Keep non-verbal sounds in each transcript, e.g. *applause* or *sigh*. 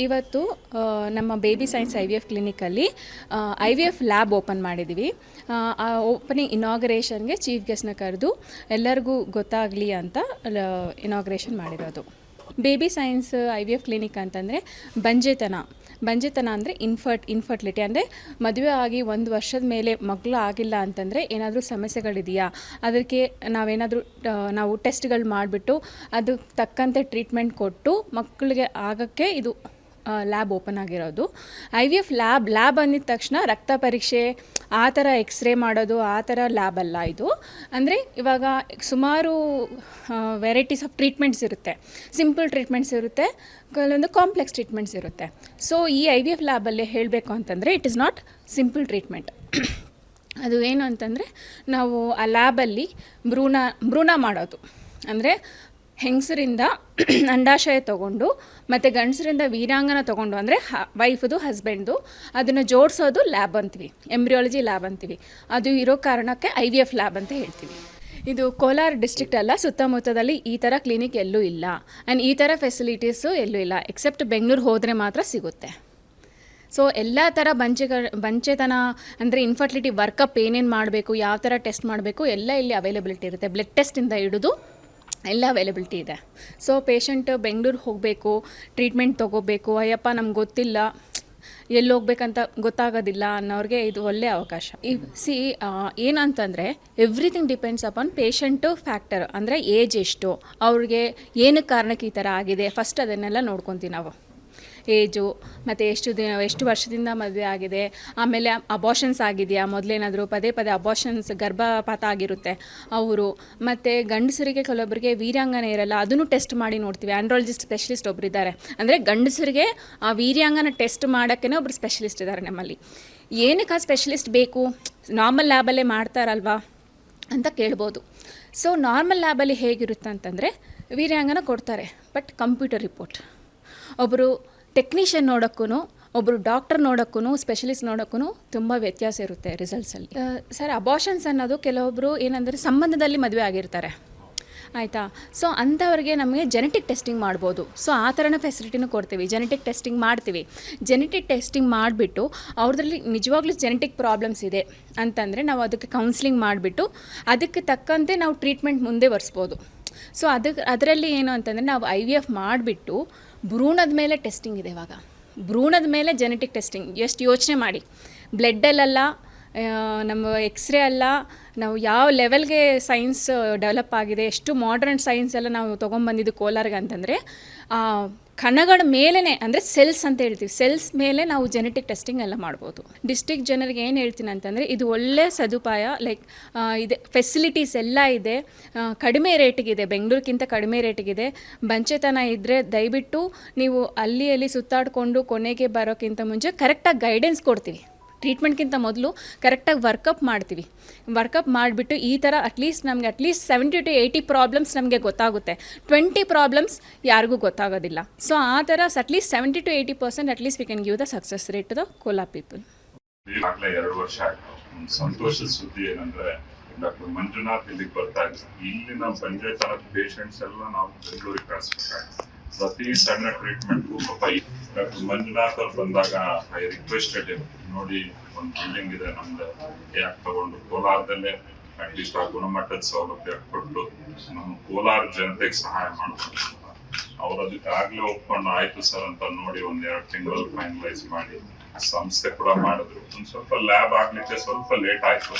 ಇವತ್ತು ನಮ್ಮ baby science I V F ಕ್ಲಿನಿಕಲ್ಲಿ I V F lab open ಮಾಡಿದ್ದೀವಿ ಆ, ಓಪನಿಂಗ್ ಇನಾಗ್ರೇಷನ್ಗೆ ಚೀಫ್ ಗೆಸ್ಟ್ನ ಕರೆದು ಎಲ್ಲರಿಗೂ ಗೊತ್ತಾಗಲಿ ಅಂತ ಇನಾಗ್ರೇಷನ್ ಮಾಡಿರೋದು. Baby science I V F clinic ಅಂತಂದರೆ ಬಂಜೆತನ. ಬಂಜೆತನ ಅಂದರೆ ಇನ್ಫರ್ಟ್ ಇನ್ಫರ್ಟಿಲಿಟಿ ಅಂದರೆ ಮದುವೆ ಆಗಿ ಒಂದು ವರ್ಷದ ಮೇಲೆ ಮಗಳು ಆಗಿಲ್ಲ ಅಂತಂದರೆ ಏನಾದರೂ ಸಮಸ್ಯೆಗಳಿದೆಯಾ? ಅದಕ್ಕೆ ನಾವೇನಾದರೂ ನಾವು ಟೆಸ್ಟ್ಗಳು ಮಾಡಿಬಿಟ್ಟು ಅದಕ್ಕೆ ತಕ್ಕಂತೆ ಟ್ರೀಟ್ಮೆಂಟ್ ಕೊಟ್ಟು ಮಕ್ಕಳಿಗೆ ಆಗೋಕ್ಕೆ ಇದು ಲ್ಯಾಬ್ ಓಪನ್ ಆಗಿರೋದು. I V F lab lab ಅಂದಿದ ತಕ್ಷಣ ರಕ್ತ ಪರೀಕ್ಷೆ, ಆ ಥರ ಎಕ್ಸ್ರೇ ಮಾಡೋದು, ಆ ಥರ ಲ್ಯಾಬ್ ಅಲ್ಲ ಇದು. ಅಂದರೆ ಇವಾಗ ಸುಮಾರು ವೆರೈಟೀಸ್ ಆಫ್ ಟ್ರೀಟ್ಮೆಂಟ್ಸ್ ಇರುತ್ತೆ. ಸಿಂಪಲ್ ಟ್ರೀಟ್ಮೆಂಟ್ಸ್ ಇರುತ್ತೆ ಕೆಲವೊಂದು ಕಾಂಪ್ಲೆಕ್ಸ್ ಟ್ರೀಟ್ಮೆಂಟ್ಸ್ ಇರುತ್ತೆ. ಸೊ ಈ ಐ ವಿ ಎಫ್ ಲ್ಯಾಬಲ್ಲಿ ಹೇಳಬೇಕು ಅಂತಂದರೆ it is not simple treatment ಅದು ಏನು ಅಂತಂದರೆ ನಾವು ಆ ಲ್ಯಾಬಲ್ಲಿ ಭ್ರೂಣ ಭ್ರೂಣ ಮಾಡೋದು. ಅಂದರೆ ಹೆಂಗಸರಿಂದ *clears throat* ಅಂಡಾಶಯ ತೊಗೊಂಡು ಮತ್ತು ಗಂಡಸರಿಂದ ವೀರಾಂಗನ ತೊಗೊಂಡು ಅಂದರೆ ಹ ವೈಫದು ಹಸ್ಬೆಂಡ್ದು ಅದನ್ನು ಜೋಡಿಸೋದು ಲ್ಯಾಬ್ ಅಂತೀವಿ ಎಂಬ್ರಿಯಾಲಜಿ ಲ್ಯಾಬ್ ಅಂತೀವಿ. ಅದು ಇರೋ ಕಾರಣಕ್ಕೆ ಐ ವಿ ಎಫ್ ಲ್ಯಾಬ್ ಅಂತ ಹೇಳ್ತೀವಿ. ಇದು ಕೋಲಾರ ಡಿಸ್ಟ್ರಿಕ್ಟ್ ಅಲ್ಲ, ಸುತ್ತಮುತ್ತದಲ್ಲಿ ಈ ಥರ ಕ್ಲಿನಿಕ್ ಎಲ್ಲೂ ಇಲ್ಲ. ಆ್ಯಂಡ್ ಈ ಥರ ಫೆಸಿಲಿಟೀಸು ಎಲ್ಲೂ ಇಲ್ಲ ಎಕ್ಸೆಪ್ಟ್ ಬೆಂಗಳೂರು ಹೋದರೆ ಮಾತ್ರ ಸಿಗುತ್ತೆ. ಸೊ ಎಲ್ಲ ಥರ ಬಂಚೆಗಳ, ಬಂಚೆತನ ಅಂದರೆ ಇನ್ಫರ್ಟಿಲಿಟಿ ವರ್ಕಪ್ ಏನೇನು ಮಾಡಬೇಕು, ಯಾವ ಥರ ಟೆಸ್ಟ್ ಮಾಡಬೇಕು, ಎಲ್ಲ ಇಲ್ಲಿ ಅವೈಲಬಿಲಿಟಿ ಇರುತ್ತೆ. ಬ್ಲಡ್ ಟೆಸ್ಟಿಂದ ಹಿಡಿದು ಎಲ್ಲ ಅವೈಲಬಿಲಿಟಿ ಇದೆ. ಸೊ ಪೇಷಂಟ್ ಬೆಂಗಳೂರು ಹೋಗಬೇಕು ಟ್ರೀಟ್ಮೆಂಟ್ ತೊಗೋಬೇಕು, ಅಯ್ಯಪ್ಪ ನಮ್ಗೆ ಗೊತ್ತಿಲ್ಲ, ಎಲ್ಲಿ ಹೋಗ್ಬೇಕಂತ ಗೊತ್ತಾಗೋದಿಲ್ಲ ಅನ್ನೋರಿಗೆ ಇದು ಒಳ್ಳೆ ಅವಕಾಶ. ಈ ಸಿ ಏನಂತಂದರೆ everything depends upon patient factor ಅಂದರೆ ಏಜ್ ಎಷ್ಟು, ಅವ್ರಿಗೆ ಏನಕ್ಕೆ ಕಾರಣಕ್ಕೆ ಈ ಥರ ಆಗಿದೆ ಫಸ್ಟ್ ಅದನ್ನೆಲ್ಲ ನೋಡ್ಕೊತೀವಿ ನಾವು. ಏಜು, ಮತ್ತು ಎಷ್ಟು ದಿನ ಎಷ್ಟು ವರ್ಷದಿಂದ ಮದುವೆ ಆಗಿದೆ, ಆಮೇಲೆ ಅಬಾಷನ್ಸ್ ಆಗಿದೆಯಾ, ಮೊದಲೇನಾದರೂ ಪದೇ ಪದೇ ಅಬಾಷನ್ಸ್ ಗರ್ಭಪಾತ ಆಗಿರುತ್ತೆ ಅವರು. ಮತ್ತು ಗಂಡಸರಿಗೆ ಕೆಲವೊಬ್ಬರಿಗೆ ವೀರ್ಯಾಂಗನ ಇರಲ್ಲ, ಅದನ್ನು ಟೆಸ್ಟ್ ಮಾಡಿ ನೋಡ್ತೀವಿ. ಆಂಡ್ರಾಲಜಿಸ್ಟ್ ಸ್ಪೆಷಲಿಸ್ಟ್ ಒಬ್ಬರು ಇದ್ದಾರೆ. ಅಂದರೆ ಗಂಡಸರಿಗೆ ಆ ವೀರ್ಯಾಂಗನ ಟೆಸ್ಟ್ ಮಾಡೋಕ್ಕೇ ಒಬ್ರು ಸ್ಪೆಷಲಿಸ್ಟ್ ಇದ್ದಾರೆ ನಮ್ಮಲ್ಲಿ. ಏನಕ್ಕೆ ಆ ಸ್ಪೆಷಲಿಸ್ಟ್ ಬೇಕು? ನಾರ್ಮಲ್ ಲ್ಯಾಬಲ್ಲೇ ಮಾಡ್ತಾರಲ್ವಾ ಅಂತ ಕೇಳ್ಬೋದು. ಸೊ ನಾರ್ಮಲ್ ಲ್ಯಾಬಲ್ಲಿ ಹೇಗಿರುತ್ತೆ ಅಂತಂದರೆ ವೀರ್ಯಾಂಗನ ಕೊಡ್ತಾರೆ ಬಟ್ ಕಂಪ್ಯೂಟರ್ ರಿಪೋರ್ಟ್ ಒಬ್ಬರು ಟೆಕ್ನಿಷಿಯನ್ ನೋಡೋಕ್ಕೂ ಒಬ್ಬರು ಡಾಕ್ಟರ್ ನೋಡೋಕ್ಕೂ ಸ್ಪೆಷಲಿಸ್ಟ್ ನೋಡೋಕ್ಕೂ ತುಂಬ ವ್ಯತ್ಯಾಸ ಇರುತ್ತೆ ರಿಸಲ್ಟ್ಸಲ್ಲಿ ಸರ್ ಅಬಾಷನ್ಸ್ ಅನ್ನೋದು ಕೆಲವೊಬ್ಬರು ಏನಂದರೆ ಸಂಬಂಧದಲ್ಲಿ ಮದುವೆ ಆಗಿರ್ತಾರೆ. ಆಯಿತಾ? ಸೊ ಅಂಥವ್ರಿಗೆ ನಮಗೆ ಜೆನೆಟಿಕ್ ಟೆಸ್ಟಿಂಗ್ ಮಾಡ್ಬೋದು. ಸೊ ಆ ಥರನ ಫೆಸಿಲಿಟಿನೂ ಕೊಡ್ತೀವಿ. ಜೆನೆಟಿಕ್ ಟೆಸ್ಟಿಂಗ್ ಮಾಡ್ತೀವಿ. ಜೆನೆಟಿಕ್ ಟೆಸ್ಟಿಂಗ್ ಮಾಡಿಬಿಟ್ಟು ಅವ್ರದ್ರಲ್ಲಿ ನಿಜವಾಗ್ಲೂ ಜೆನೆಟಿಕ್ ಪ್ರಾಬ್ಲಮ್ಸ್ ಇದೆ ಅಂತಂದರೆ ನಾವು ಅದಕ್ಕೆ ಕೌನ್ಸಿಲಿಂಗ್ ಮಾಡಿಬಿಟ್ಟು ಅದಕ್ಕೆ ತಕ್ಕಂತೆ ನಾವು ಟ್ರೀಟ್ಮೆಂಟ್ ಮುಂದೆ ಬರ್ಸ್ಬೋದು ಸೊ ಅದಕ್ಕೆ ಅದರಲ್ಲಿ ಏನು ಅಂತಂದರೆ ನಾವು ಐ ವಿ ಎಫ್ ಮಾಡಿಬಿಟ್ಟು ಭ್ರೂಣದ ಮೇಲೆ ಟೆಸ್ಟಿಂಗ್ ಇದೆ ಇವಾಗ. ಭ್ರೂಣದ ಮೇಲೆ ಜೆನೆಟಿಕ್ ಟೆಸ್ಟಿಂಗ್ ಎಷ್ಟು ಯೋಚನೆ ಮಾಡಿ. ಬ್ಲಡ್ಡಲ್ಲೆಲ್ಲ ನಮ್ಮ ಎಕ್ಸ್ರೇ ಅಲ್ಲ, ನಾವು ಯಾವ ಲೆವೆಲ್ಗೆ ಸೈನ್ಸ್ ಡೆವಲಪ್ ಆಗಿದೆ, ಎಷ್ಟು ಮಾಡ್ರನ್ ಸೈನ್ಸ್ ಎಲ್ಲ ನಾವು ತೊಗೊಂಬಂದಿದ್ದು ಕೋಲಾರ್ಗೆ ಅಂತಂದರೆ ಕಣಗಳ ಮೇಲೇ ಅಂದರೆ ಸೆಲ್ಸ್ ಅಂತ ಹೇಳ್ತೀವಿ. ಸೆಲ್ಸ್ ಮೇಲೆ ನಾವು ಜೆನೆಟಿಕ್ ಟೆಸ್ಟಿಂಗ್ ಎಲ್ಲ ಮಾಡ್ಬೋದು. ಡಿಸ್ಟಿಕ್ ಜನರಿಗೆ ಏನು ಹೇಳ್ತೀನಿ ಅಂತಂದರೆ ಇದು ಒಳ್ಳೆಯ ಸದುಪಾಯ ಲೈಕ್ ಇದೆ ಫೆಸಿಲಿಟೀಸ್ ಎಲ್ಲ ಇದೆ. ಕಡಿಮೆ ರೇಟಿಗಿದೆ ಬೆಂಗಳೂರಿಗಿಂತ ಕಡಿಮೆ ರೇಟಿಗಿದೆ ಬಂಚೆತನ ಇದ್ದರೆ ದಯವಿಟ್ಟು ನೀವು ಅಲ್ಲಿ ಅಲ್ಲಿ ಸುತ್ತಾಡಿಕೊಂಡು ಕೊನೆಗೆ ಬರೋಕ್ಕಿಂತ ಮುಂಚೆ ಕರೆಕ್ಟಾಗಿ ಗೈಡೆನ್ಸ್ ಕೊಡ್ತೀವಿ. ಟ್ರೀಟ್ಮೆಂಟ್ಗಿಂತ ಮೊದಲು ಕರೆಕ್ಟಾಗಿ ವರ್ಕಪ್ ಮಾಡ್ತೀವಿ. ವರ್ಕಪ್ ಮಾಡಿಬಿಟ್ಟು ಈ ಥರ ಅಟ್ಲೀಸ್ಟ್ ನಮಗೆ at least seventy to eighty problems ನಮಗೆ ಗೊತ್ತಾಗುತ್ತೆ. ಟ್ವೆಂಟಿ ಪ್ರಾಬ್ಲಮ್ಸ್ ಯಾರಿಗೂ ಗೊತ್ತಾಗೋದಿಲ್ಲ. ಸೊ ಆ ಥರ at least seventy to eighty percent at least we can give the success rate the Cola people ವರ್ಷ ಸಂತೋಷದ ಸುದ್ದಿ ಏನಂದ್ರೆ, ಡಾಕ್ಟರ್ ಮಂಜುನಾಥ್ ಇಲ್ಲಿಗೆ ಬರ್ತಾ ಇದ್ರು. ಇಲ್ಲಿನ ಬಂಜೆತನದ ಪೇಷಂಟ್ಸ್ ಎಲ್ಲ ನಾವು ಬೆಂಗಳೂರಿಗೆ ಕಳಿಸ್ಬೇಕಾಗಿತ್ತು ಪ್ರತಿ ಸಣ್ಣ ಟ್ರೀಟ್ಮೆಂಟ್ಗೂ ಡಾಕ್ಟರ್ ಮಂಜುನಾಥ್ ಅವ್ರು ಬಂದಾಗ ಐ ರಿಕ್ವೆಸ್ಟೆಡ್ ನೋಡಿ ಒಂದು ಬಿಲ್ಡಿಂಗ್ ಇದೆ ನಮ್ದು ಯಾಕೆ ತಗೊಂಡು? ಕೋಲಾರದಲ್ಲೇ ಅಟ್ಲೀಸ್ಟ್ ಆ ಗುಣಮಟ್ಟದ ಸೌಲಭ್ಯ ಕೊಟ್ಟು ನಮ್ಮ ಕೋಲಾರ ಜನತೆಗೆ ಸಹಾಯ ಮಾಡ್ಕೊಂಡು ಅವ್ರ ಅದಕ್ಕೆ ಆಗ್ಲೇ ಒಪ್ಕೊಂಡು ಆಯ್ತು ಸರ್ ಅಂತ ನೋಡಿ ಒಂದ್ ಎರಡು ತಿಂಗಳು ಫೈನಲೈಸ್ ಮಾಡಿ ಸಂಸ್ಥೆ ಕೂಡ ಮಾಡಿದ್ರು. ಒಂದ್ ಸ್ವಲ್ಪ ಲ್ಯಾಬ್ ಆಗ್ಲಿಕ್ಕೆ ಸ್ವಲ್ಪ ಲೇಟ್ ಆಯ್ತು.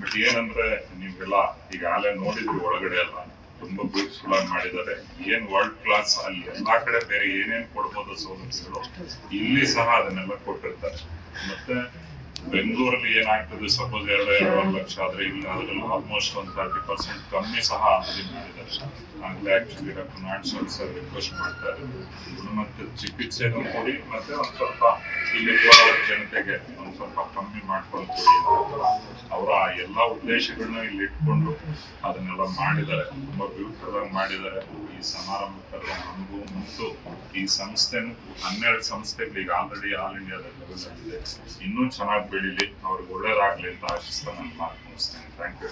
ಬಟ್ ಏನಂದ್ರೆ ನೀವೆಲ್ಲ ಈಗಾಗಲೇ ನೋಡಿದ್ರು ಒಳಗಡೆ ಎಲ್ಲ. ತುಂಬಾ ಬ್ಯೂಟಿಫುಲ್ ಆಗಿ ಮಾಡಿದ್ದಾರೆ. ಏನ್ ವರ್ಲ್ಡ್ ಕ್ಲಾಸ್ ಅಲ್ಲಿ ಎಲ್ಲಾ ಕಡೆ ಬೇರೆ ಏನೇನ್ ಕೊಡ್ಬೋದು ಸೌಲಭ್ಯಗಳು, ಇಲ್ಲಿ ಸಹ ಅದನ್ನೆಲ್ಲ ಕೊಟ್ಟಿರ್ತಾರೆ. ಮತ್ತೆ ಬೆಂಗಳೂರಲ್ಲಿ ಏನಾಗ್ತದೆ ಸಪೋಸ್ ಎರಡು, ಎರಡೂವರೆ ಲಕ್ಷ ಆದ್ರೆ ಇಲ್ಲಿ ಅದರಲ್ಲಿ ಆಲ್ಮೋಸ್ಟ್ ಒಂದು ತರ್ಟಿ ಪರ್ಸೆಂಟ್ ಕಮ್ಮಿ ಸಹ ಅಲ್ಲಿ ಮಾಡಿದ್ದಾರೆ. ಆಗ್ಲೇ actually doctor not sir request ಮಾಡ್ತಾರೆ ಗುಣಮಟ್ಟದ ಚಿಕಿತ್ಸೆನೂ ಕೊಡಿ, ಮತ್ತೆ ಒಂದ್ ಸ್ವಲ್ಪ ಇಲ್ಲಿ ಜನತೆಗೆ ಒಂದು ಸ್ವಲ್ಪ ಕಮ್ಮಿ ಮಾಡ್ಕೊಳ್ತೀವಿ ಅವರ ಎಲ್ಲ ಉದ್ದೇಶಗಳನ್ನ ಇಲ್ಲಿ ಇಟ್ಕೊಂಡು ಅದನ್ನೆಲ್ಲ ಮಾಡಿದ್ದಾರೆ. ತುಂಬಾ ಬ್ಯೂಟಿಫುಲ್ ಮಾಡಿದ್ದಾರೆ. ಈ ಸಮಾರಂಭಕ್ಕೆ ನಮಗೂ ಮತ್ತು. ಈ ಸಂಸ್ಥೆನು ಹನ್ನೆರಡು ಸಂಸ್ಥೆಗಳು ಈಗ ಆಲ್ರೆಡಿ ಆಲ್ ಇಂಡಿಯಾದ ಲೆವೆಲ್ ಇದೆ ಇನ್ನೂ ಚೆನ್ನಾಗಿ ಬೆಳೀಲಿ. ಅವ್ರಿಗೆ ಒಳ್ಳೇದಾಗ್ಲಿ ಅಂತ ಆಶಿಸ್ತಾ ನಾನು ಮಾತು ಮುಗಿಸ್ತೇನೆ. Thank you